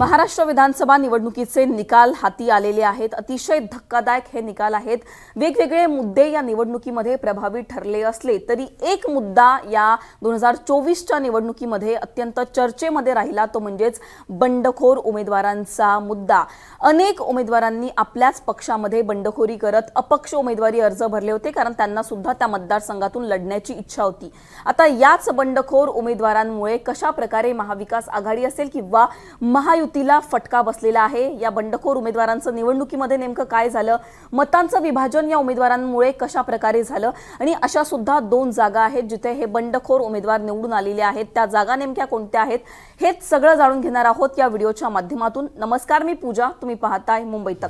महाराष्ट्र विधानसभा निवडणुकीचे निकाल हाती आलेले आहेत. अतिशय धक्कादायक हे निकाल आहेत. वेगवेगळे मुद्दे या निवडणुकीमध्ये प्रभावी ठरले असले तरी एक मुद्दा या दोन हजार चोवीसच्या निवडणुकीमध्ये अत्यंत चर्चेमध्ये राहिला तो म्हणजेच बंडखोर उमेदवारांचा मुद्दा. अनेक उमेदवारांनी आपल्याच पक्षामध्ये बंडखोरी करत अपक्ष उमेदवारी अर्ज भरले होते कारण त्यांना सुद्धा त्या मतदारसंघातून लढण्याची इच्छा होती. आता याच बंडखोर उमेदवारांमुळे कशा प्रकारे महाविकास आघाडी असेल किंवा महायुतीला फटका बसलेला आहे. या बंडखोर उमेदवारांचं निवडणुकीमध्ये नेमकं काय झालं? मतांचं विभाजन या उमेदवारांमुळे कशा प्रकारे झालं? आणि अशा सुद्धा दोन जागा आहेत जिथे हे बंडखोर उमेदवार निवडून आलेले आहेत. त्या जागा नेमक्या कोणत्या आहेत? हेच सगळं जाणून घेणार आहोत या व्हिडिओच्या माध्यमातून. नमस्कार मी पूजा. तुम्ही पाहताय मुंबई तक.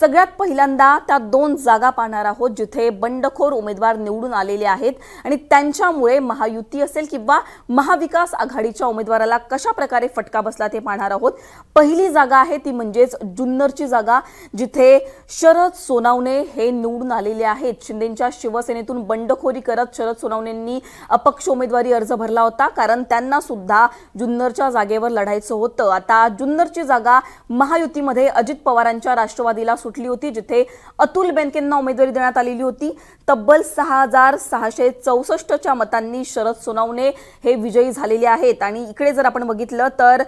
सगळ्यात पहिल्यांदा त्या दोन जागा पाहणार आहोत जिथे बंडखोर उमेदवार निवडून आलेले आहेत. आणि त्यांच्यामुळे महायुती असेल किंवा महाविकास आघाडीच्या उमेदवाराला कशा प्रकारे फटका बसला ते पाहणार आहोत. पहिली जागा आहे ती म्हणजेच जुन्नरची जागा जिथे शरद सोनावणे हे निवडून आलेले आहेत. शिंदेच्या शिवसेनेतून बंडखोरी करत शरद सोनावणेंनी अपक्ष उमेदवारी अर्ज भरला होता कारण त्यांना सुद्धा जुन्नरच्या जागेवर लढायचं होतं. आता जुन्नरची जागा महायुतीमध्ये अजित पवारांच्या राष्ट्रवादीला सुटली होती जिथे अतुल बेनकेंना उमेदवारी देण्यात आलेली होती. तब्बल सहा हजार सहाशे चौसष्टच्या मतांनी शरद सोनावणे हे विजयी झालेले आहेत. आणि इकडे जर आपण बघितलं तर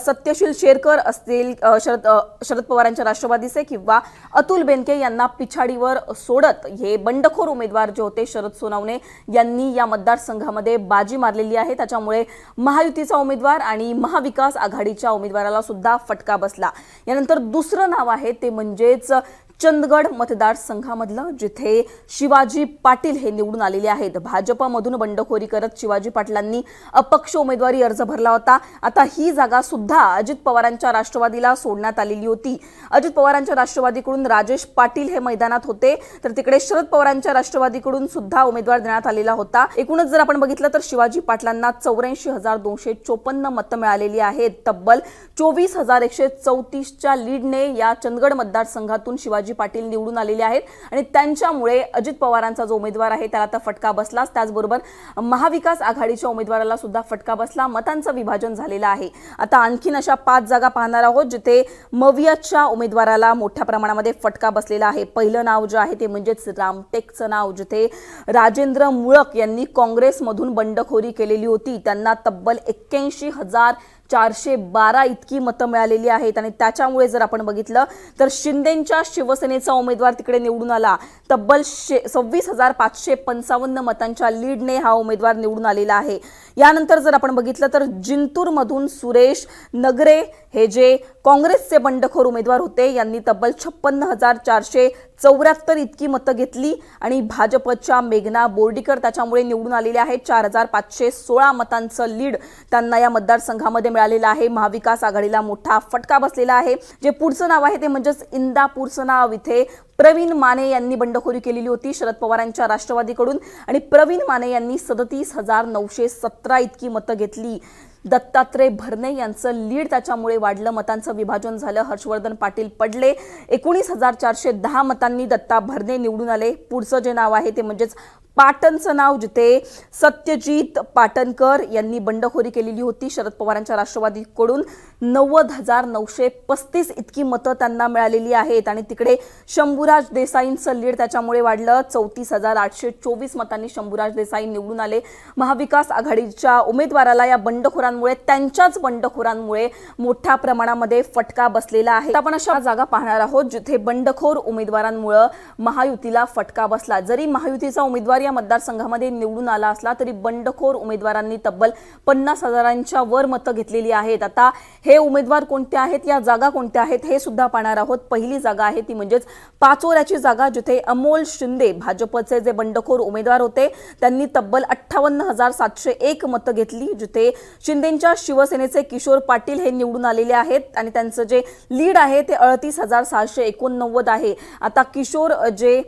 सत्यशील शेरकर असतील शरद शरद पवारांच्या राष्ट्रवादीचे किंवा अतुल बेनके यांना पिछाडीवर सोडत हे बंडखोर उमेदवार जे होते शरद सोनावणे यांनी या मतदारसंघामध्ये बाजी मारलेली आहे. त्याच्यामुळे महायुतीचा उमेदवार आणि महाविकास आघाडीच्या उमेदवाराला सुद्धा फटका बसला. यानंतर दुसरं नाव आहे ते म्हणजेच चंदगड मतदारसंघामधलं जिथे शिवाजी पाटील हे निवडून आलेले आहेत. भाजपमधून बंडखोरी करत शिवाजी पाटलांनी अपक्ष उमेदवारी अर्ज भरला होता. आता ही जागा सुद्धा अजित पवारांच्या राष्ट्रवादीला सोडण्यात आलेली होती. अजित पवारांच्या राष्ट्रवादीकडून राजेश पाटील हे मैदानात होते. तर तिकडे शरद पवारांच्या राष्ट्रवादीकडून सुद्धा उमेदवार देण्यात आलेला होता. एकूणच जर आपण बघितलं तर शिवाजी पाटलांना चौऱ्याऐंशी हजार दोनशे चोपन्न मतं मिळालेली आहेत. तब्बल चोवीस हजार एकशे चौतीसच्या लीडने या चंदगड मतदारसंघातून शिवाजी पाटील निवडून आलेले आहेत आणि त्यांच्यामुळे अजित पवारांचा जो उमेदवार आहे त्याला आता फटका बसलाच. त्याचबरोबर महाविकास आघाडीच्या उमेदवाराला सुद्धा फटका बसला. मतांचं विभाजन झालेलं आहे. आता आणखीन अशा पाच जागा पाहणार आहोत जिथे मवियाच्या उमेदवाराला मोठ्या प्रमाणामध्ये फटका बसलेला आहे. पहिलं नाव जे आहे ते म्हणजेच रामटेकचं नाव जिथे राजेंद्र मुळक यांनी काँग्रेसमधून बंडखोरी केलेली होती. त्यांना तब्बल एक्क्याऐंशी हजार चारशे बारा इतकी मतं मिळालेली आहेत आणि त्याच्यामुळे जर आपण बघितलं तर शिंदेच्या शिवसेनेचा उमेदवार तिकडे निवडून आला. तब्बल शे सव्वीस हजार पाचशे पंचावन्न मतांच्या लीडने हा उमेदवार निवडून आलेला आहे. यानंतर जर आपण बघितलं तर जिंतूरमधून सुरेश नगरे हे जे काँग्रेसचे बंडखोर उमेदवार होते यांनी तब्बल छप्पन्न हजार चारशे चौऱ्याहत्तर इतकी मतं घेतली आणि भाजपच्या मेघना बोर्डीकर त्याच्यामुळे निवडून आलेले आहेत. चार हजार पाचशे सोळा मतांचं लीड त्यांना या मतदारसंघामध्ये मिळालेलं आहे. महाविकास आघाडीला मोठा फटका बसलेला आहे. जे पुढचं नाव आहे ते म्हणजेच इंदापूरचं नाव. इथे प्रवीण माने यांनी बंडखोरी केलेली होती शरद पवारांच्या राष्ट्रवादीकडून आणि प्रवीण माने यांनी सदतीस हजार नऊशे सतरा इतकी मतं घेतली. दत्तात्रय भरणे यांचं लीड त्याच्यामुळे वाढलं. मतांचं विभाजन झालं. हर्षवर्धन पाटील पडले. एकोणीस हजार चारशे दहा मतांनी दत्ता भरणे निवडून आले. पुढचं जे नाव आहे ते म्हणजेच पाटणचं नाव जिथे सत्यजित पाटणकर यांनी बंडखोरी केलेली होती शरद पवारांच्या राष्ट्रवादीकडून नव्वद हजार नऊशे पस्तीस इतकी मतं त्यांना मिळालेली आहेत. आणि तिकडे शंभूराज देसाईंचं लीड त्याच्यामुळे वाढलं. चौतीस हजार आठशे चोवीस मतांनी शंभूराज देसाई निवडून आले. महाविकास आघाडीच्या उमेदवाराला या बंडखोरांमुळे त्यांच्याच बंडखोरांमुळे मोठ्या प्रमाणामध्ये फटका बसलेला आहे. आपण अशा जागा पाहणार आहोत जिथे बंडखोर उमेदवारांमुळे महायुतीला फटका बसला. जरी महायुतीचा उमेदवार या मतदारसंघामध्ये निवडून आला असला तरी बंडखोर उमेदवारांनी तब्बल पन्नास हजारांच्या वर मतं घेतलेली आहेत. आता हे उमेदवार कोणते आहेत? या जागा कोणत्या आहेत? हे सुद्धा पाहणार आहोत. पहिली जागा आहे ती म्हणजेच पाचोऱ्याची जागा जिथे अमोल शिंदे भाजपचे जे बंडखोर उमेदवार होते त्यांनी तब्बल अठ्ठावन्न हजार सातशे एक मतं घेतली जिथे शिंदेच्या शिवसेनेचे किशोर पाटील हे निवडून आलेले आहेत आणि त्यांचं जे लीड आहे ते अडतीस हजार सहाशे एकोणनव्वद आहे. आता किशोर जे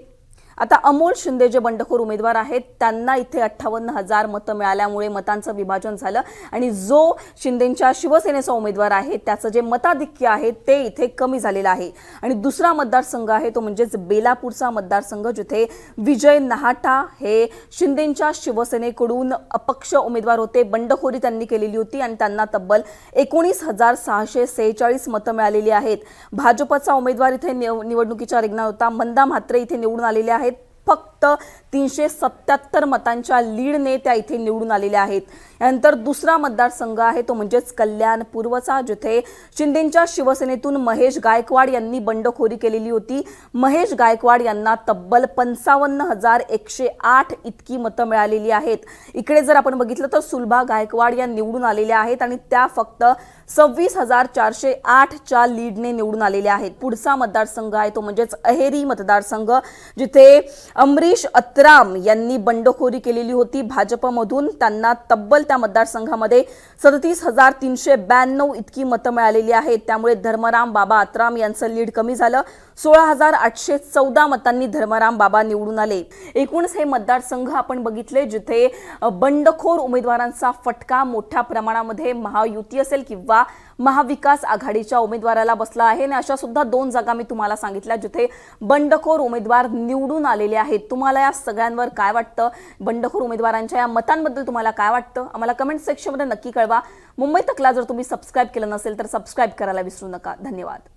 आता अमोल शिंदे जे बंडखोर उमेदवार आहेत त्यांना इथे अठ्ठावन्न हजार मतं मिळाल्यामुळे मतांचं विभाजन झालं. आणि जो शिंदेंच्या शिवसेनेचा उमेदवार आहे त्याचं जे मताधिक्य आहे ते इथे कमी झालेलं आहे. आणि दुसरा मतदारसंघ आहे तो म्हणजेच बेलापूरचा मतदारसंघ जिथे विजय नहाटा हे शिंदेंच्या शिवसेनेकडून अपक्ष उमेदवार होते. बंडखोरी त्यांनी केलेली होती आणि त्यांना तब्बल एकोणीस हजार सहाशे सेहेचाळीस मतं मिळालेली आहेत. भाजपचा उमेदवार इथे निव- निवडणुकीच्या रिंगणात होता. मंदा म्हात्रे इथे निवडून आलेले आहेत. फक्त तीनशे सत्याहत्तर मतांच्या लीडने त्या इथे निवडून आलेल्या आहेत. यानंतर दुसरा मतदारसंघ आहे तो म्हणजेच कल्याण पूर्वचा जिथे शिंदेच्या शिवसेनेतून महेश गायकवाड यांनी बंडखोरी केलेली होती. महेश गायकवाड यांना तब्बल पंचावन्न हजार एकशे आठ इतकी मतं मिळालेली आहेत. इकडे जर आपण बघितलं तर सुलभा गायकवाड या निवडून आलेल्या आहेत आणि त्या फक्त सव्वीस हजार चारशे आठच्या लीडने निवडून आलेल्या आहेत. पुढचा मतदारसंघ आहे तो म्हणजेच अहेरी मतदारसंघ जिथे हरीश अत्राम यांनी बंडखोरी केलेली होती. भाजपमधून त्यांना तब्बल त्या मतदारसंघामध्ये सदतीस हजार तीनशे ब्याण्णव इतकी मतं मिळालेली आहेत. त्यामुळे धर्मराम बाबा अत्राम यांचं लीड कमी झालं. सोळा हजार आठशे चौदा मतांनी धर्मराम बाबा निवडून आले. एकूणच हे मतदारसंघ आपण बघितले जिथे बंडखोर उमेदवारांचा फटका मोठ्या प्रमाणामध्ये महायुती असेल किंवा महाविकास आघाडीच्या उमेदवाराला बसला आहे. आणि अशा सुद्धा दोन जागा मी तुम्हाला सांगितल्या जिथे बंडखोर उमेदवार निवडून आलेले आहेत. तुम्हाला या सगळ्यांवर काय वाटतं? बंडखोर उमेदवारांच्या या मतांबद्दल तुम्हाला काय वाटतं? आम्हाला कमेंट सेक्शनमध्ये नक्की कळवा. मुंबई तकला जर तुम्ही सबस्क्राईब केलं नसेल तर सबस्क्राईब करायला विसरू नका. धन्यवाद.